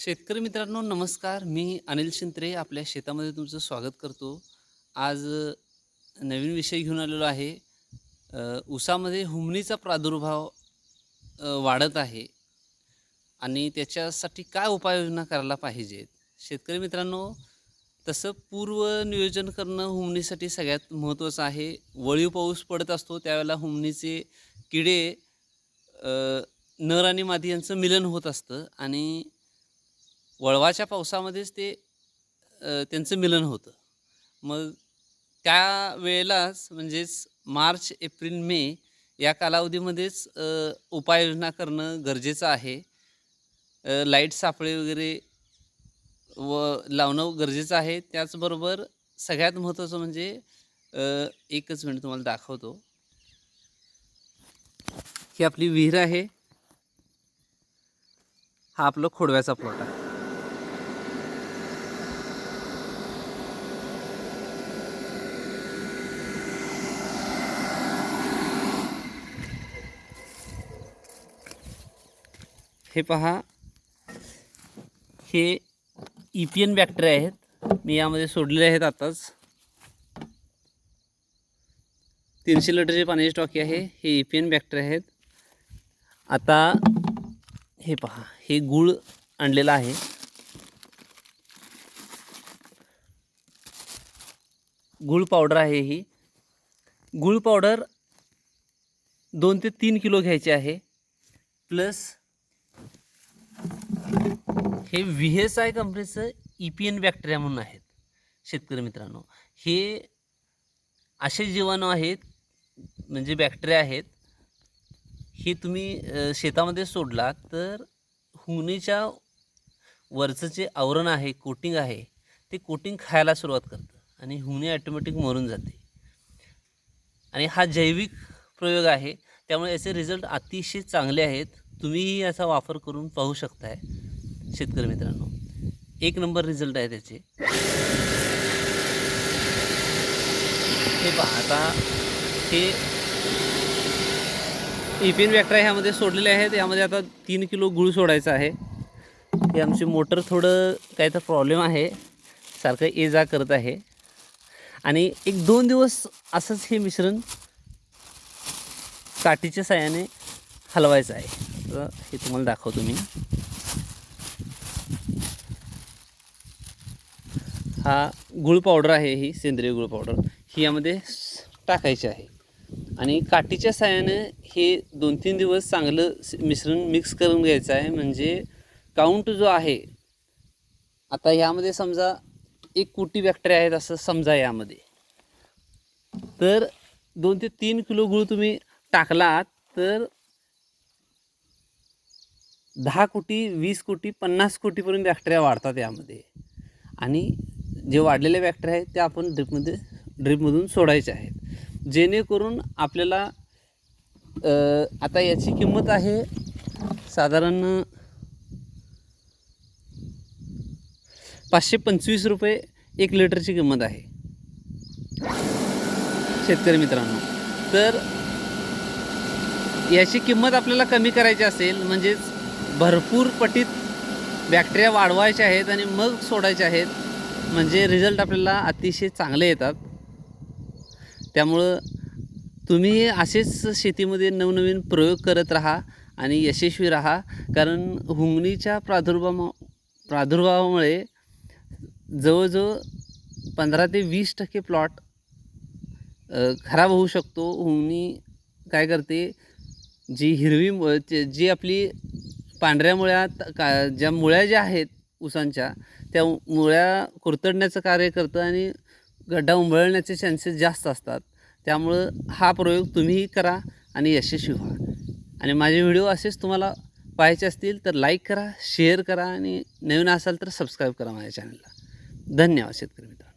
शेतकरी मित्रांनो नमस्कार. मी अनिल शिंत्रे आपल्या शेतामध्ये तुमचं स्वागत करतो. आज नवीन विषय घेऊन आलेलो आहे. ऊसामध्ये हुमणीचा प्रादुर्भाव वाढत आहे. आणि त्याच्यासाठी काय उपाययोजना करायला पाहिजेत? शेतकरी मित्रांनो तसं पूर्व नियोजन करणं हुमणीसाठी सगळ्यात महत्त्वाचं आहे. वळीव पाऊस पडत असतो त्यावेळेला हुमणीचे किडे नर आणि मादी यांचं मिलन होत असतं. आणि वळवाच्या पावसामध्येच ते त्यांचं मिलन होतं. मग त्या वेळेलाच म्हणजेच मार्च एप्रिल मे या कालावधीमध्येच उपाययोजना करणं गरजेचं आहे. लाइट सापळे वगैरे व लावणं गरजेचं आहे. त्याचबरोबर सगळ्यात महत्त्वाचं म्हणजे एकच मिनिट तुम्हाला दाखवतो. ही आपली विहीर आहे. हा आपलं खोडव्याचा प्लॉट आहे. हे पहा. हे ई पी एन बॅक्टेरिया आहेत. मी यामध्ये सोडलेले आहेत आताच. तीनशे लिटरचे पाण्याची टॉकी आहे. हे ई पी एन बॅक्टेरिया आहेत. आता हे पहा. हे गूळ आणलेलं आहे. गूळ पावडर आहे ही. गूळ पावडर दोन ते तीन किलो घ्यायचे आहे. प्लस हे व्ही एस आय कंपनीचं ई पी एन बॅक्टेरिया म्हणून आहेत शेतकरी मित्रांनो. हे असे जीवाणू आहेत म्हणजे बॅक्टेरिया आहेत हे तुम्ही शेतामध्ये सोडला तर हुंगणीच्या वरचं जे आवरण आहे कोटिंग आहे ते कोटिंग खायला सुरुवात करतं आणि हुंगणी ॲटोमॅटिक मरून जाते. आणि हा जैविक प्रयोग आहे त्यामुळे याचे रिझल्ट अतिशय चांगले आहेत. तुम्हीही याचा वापर करून पाहू शकताय शेतकरी मित्रांनो. एक नंबर रिझल्ट आहे त्याचे. हे पहा आता हे इपिन वॅक्टरा ह्यामध्ये सोडलेले आहेत. यामध्ये आता तीन किलो गुळ सोडायचा आहे. हे आमची मोटर थोडं काय तर प्रॉब्लेम आहे. सारखं ये जा करत आहे. आणि एक दोन दिवस असंच हे मिश्रण काठीच्या साह्याने हलवायचं आहे. तर हे तुम्हाला दाखवतो मी. हा गुळ पावडर आहे ही सेंद्रिय गुळ पावडर ही यामध्ये टाकायची आहे. आणि काठीच्या साह्याने हे दोन तीन दिवस चांगलं मिश्रण मिक्स करून घ्यायचं आहे. म्हणजे काउंट जो आहे आता यामध्ये समजा एक कोटी बॅक्टेरिया आहेत असं समजा यामध्ये. तर दोन ते तीन किलो गुळ तुम्ही टाकलात तर दहा कोटी वीस कोटी पन्नास कोटीपर्यंत बॅक्टेरिया वाढतात यामध्ये. आणि जे वाढलेले बॅक्टेरिया आहेत ते आपण ड्रिपमध्ये ड्रिपमधून सोडायचे आहेत. जेणेकरून आपल्याला आता याची किंमत आहे साधारण पाचशे पंचवीस रुपये एक लिटरची किंमत आहे. शेतकरी मित्रांनो तर याची किंमत आपल्याला कमी करायची असेल म्हणजेच भरपूर पटीत बॅक्टेरिया वाढवायचे आहेत आणि मग सोडायचे आहेत. म्हणजे रिझल्ट आपल्याला अतिशय चांगले येतात. त्यामुळं तुम्ही असेच शेतीमध्ये नवनवीन प्रयोग करत राहा आणि यशस्वी राहा. कारण हुंगणीच्या प्रादुर्भावा प्रादुर्भावामुळे जवळजवळ पंधरा ते वीस टक्के प्लॉट खराब होऊ शकतो. हुंगणी काय करते? जी हिरवी जी आपली पांढऱ्या मुळ्यात का ज्या मुळ्या ज्या आहेत उसांच्या त्या मुळ्या कुरतडण्याचं कार्य करतं आणि गड्डा उंबळण्याचे चान्सेस जास्त असतात. त्यामुळं हा प्रयोग तुम्हीही करा आणि यशस्वी व्हा. आणि माझे व्हिडिओ असेच तुम्हाला पाहायचे असतील तर लाईक करा शेअर करा आणि नवीन असाल तर सबस्क्राईब करा माझ्या चॅनलला धन्यवाद शेतकरी मित्रांनो.